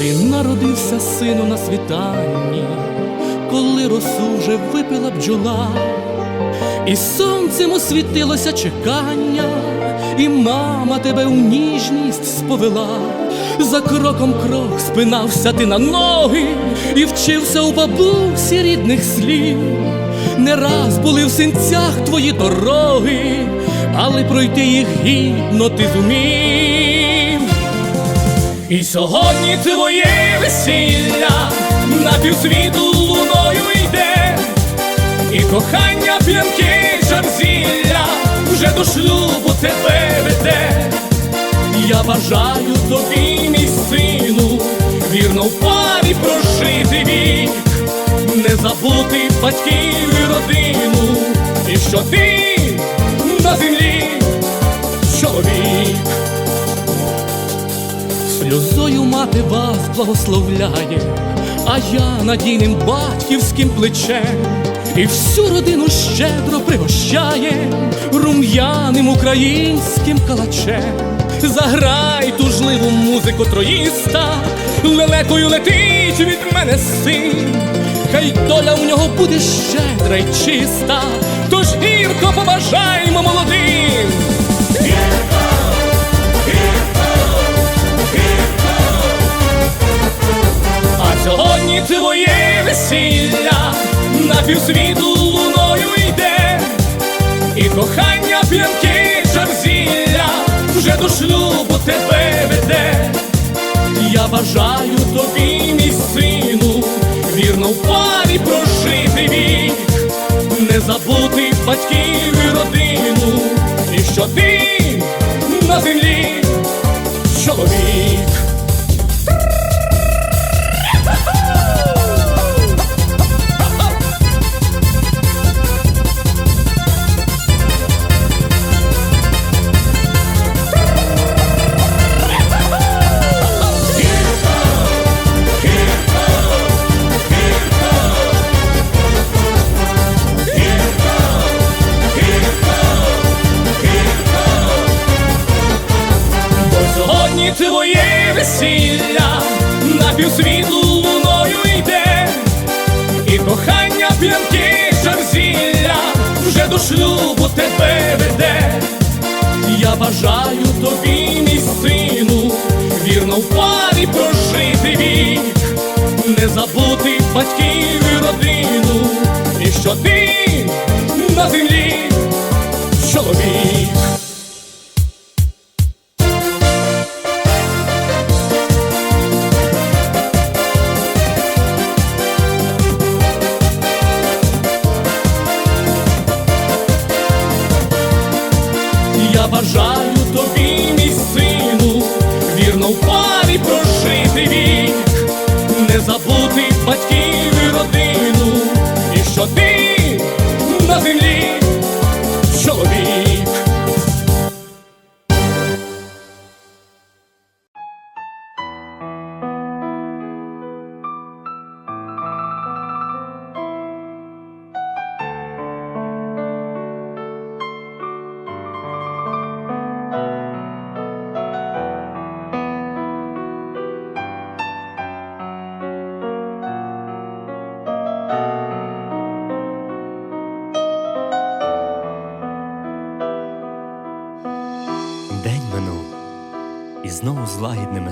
Ти народився сину на світанні, коли росу вже випила бджола, і сонцем освітилося чекання, і мама тебе в ніжність сповела. За кроком крок спинався ти на ноги і вчився у бабусі рідних слів. Не раз були в синцях твої дороги, але пройти їх гідно ти зумів. І сьогодні твоє весілля. На півсвіту луною йде, і кохання п'янки жарзілля. Вже до шлюбу тебе веде. Я бажаю тобі, мій сину, вірно в парі прожити вік, не забути батьків і родину, і що ти на землі чоловік. Сльозою мати вас благословляє, а я надійним батьківським плечем і всю родину щедро пригощає рум'яним українським калачем. Заграй тужливу музику троїста, лелекою летить від мене син, хай доля у нього буде щедра й чиста, тож гірко побажаймо молодим. Весілля на півсвіту луною йде, і кохання п'янки жарзілля вже до шлюбу тебе веде. Я бажаю тобі, мій сину, вірно в парі прожити вік, не забути батьків і родину, і що ти на землі чоловік. Тебе веде. Я бажаю тобі, мій сину, вірно в парі прожити вік, не забути батьків і родину, і що ти на землі чоловік.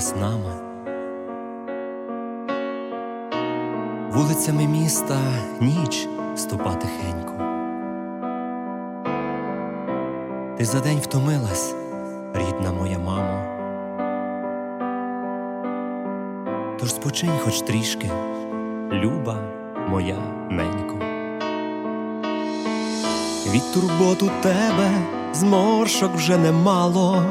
З снами. Вулицями міста ніч ступа тихенько. Ти за день втомилась, рідна моя мамо. Тож спочинь хоч трішки, люба моя ненько. Від турбот у тебе зморшок вже немало.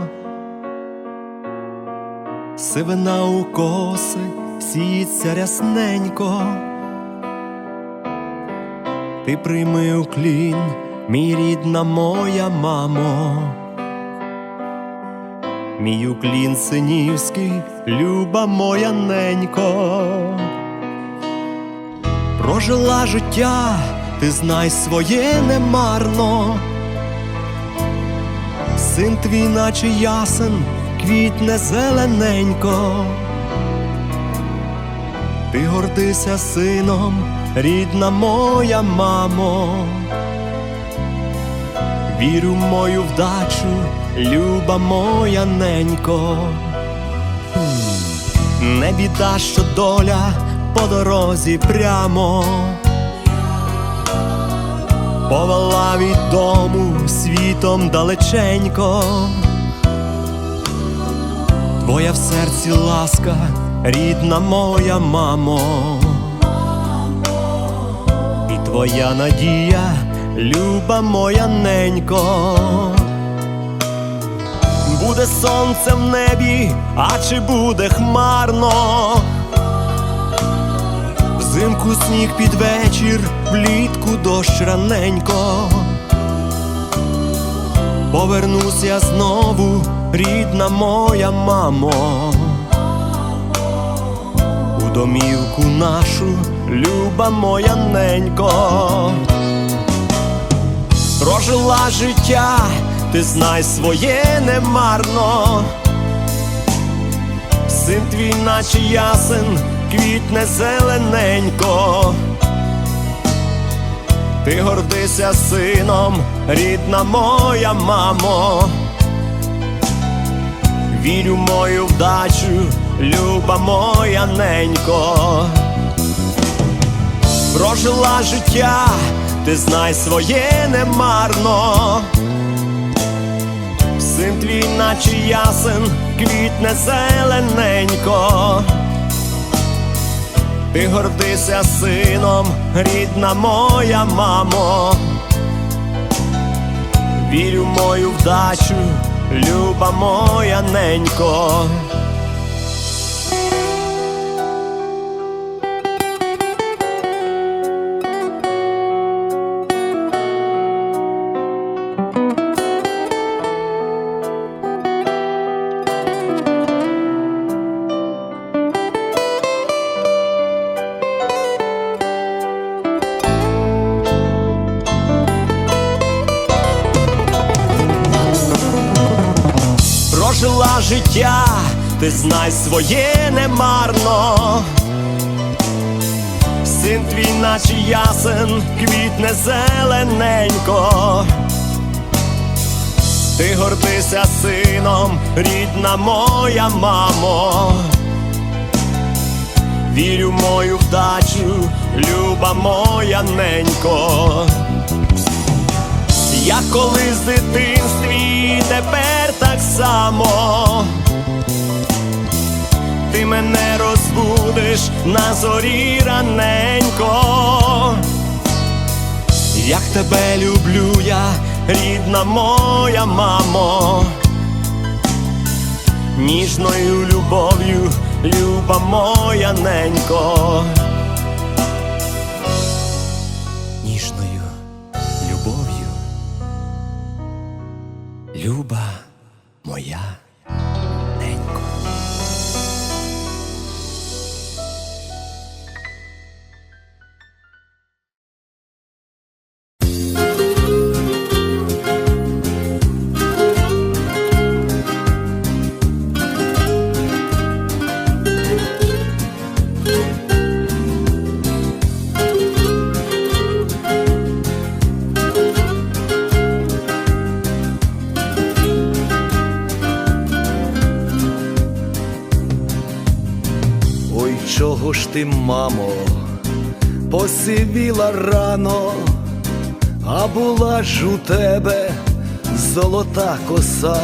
Сивина у коси сіється рясненько. Ти прийми уклін, мій рідна моя мамо. Мій уклін синівський, люба моя ненько. Прожила життя, ти знай своє немарно. Син твій, наче ясен, квітне зелененько. Ти гордися сином, рідна моя мамо. Вірю в мою вдачу, люба моя ненько. Не біда, що доля по дорозі прямо повела від дому світом далеченько. Твоя в серці ласка, рідна моя мамо, і твоя надія, люба моя ненько. Буде сонце в небі, а чи буде хмарно? Взимку сніг під вечір, влітку дощ раненько. Повернуся знову, рідна моя мамо, у домівку нашу, люба моя ненько. Прожила життя, ти знай своє немарно. Син твій, наче ясен, квітне зелененько. Ти гордися сином, рідна моя мамо. Вірю в мою вдачу, люба моя ненько. Прожила життя, ти знай своє немарно. Син твій, наче ясен, квітне зелененько. Ти гордися сином, рідна моя мамо. Вірю в мою вдачу, люба моя ненько. Життя, ти знай своє немарно. Син твій, наче ясен, квітне зелененько. Ти гордися сином, рідна моя мамо. Вірю в мою вдачу, люба моя ненько. Я колись в дитинстві, тепер так само. Ти мене розбудиш на зорі раненько. Як тебе люблю я, рідна моя мамо, ніжною любов'ю, люба моя ненько. Люба моя чого ж ти, мамо, посивіла рано, а була ж у тебе золота коса.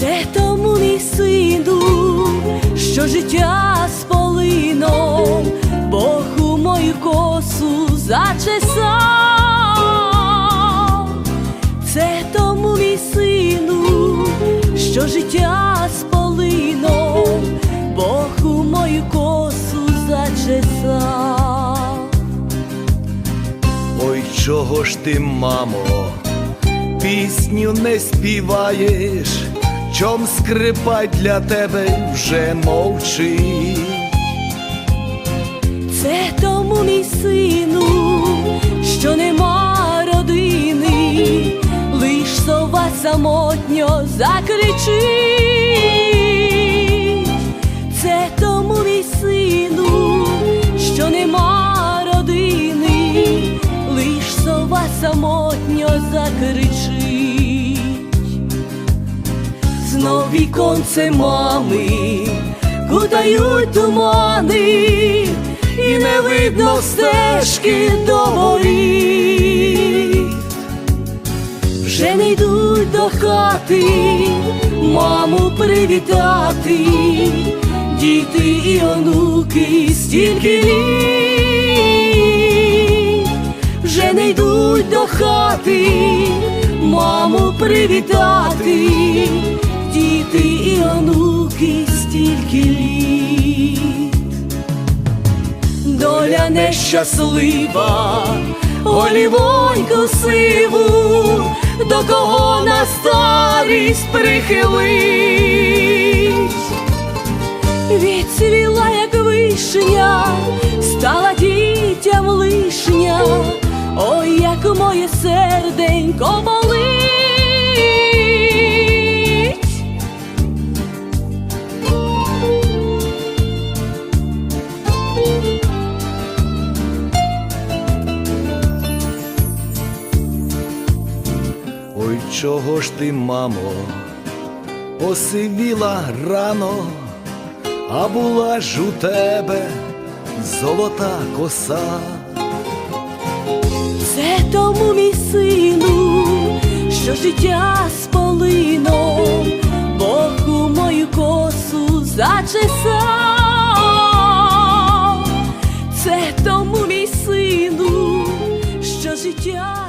Це тому мій сину, що життя з полином Бог у мою косу зачесав. Це тому мій сину, що життя з мою косу зачесав. Ой, чого ж ти, мамо, пісню не співаєш, чом скрипать для тебе вже мовчить. Це тому мій сину, що нема родини, лиш сова самотньо закричить. Віконце мами кутають тумани, і не видно стежки до воріт. Вже не йдуть до хати, маму привітати, діти і онуки стільки. Вже не йдуть до хати, маму привітати, діти і онуки стільки літ. Доля нещаслива, голівоньку сиву, до кого на старість прихилить. Відцвіла, як вишня, стала дітям лишня, ой, як моє серденько болить. Чого ж ти, мамо, посивіла рано, а була ж у тебе золота коса. Це тому мій сину, що життя з полином, Бог у мою косу зачесав. Це тому мій сину, що життя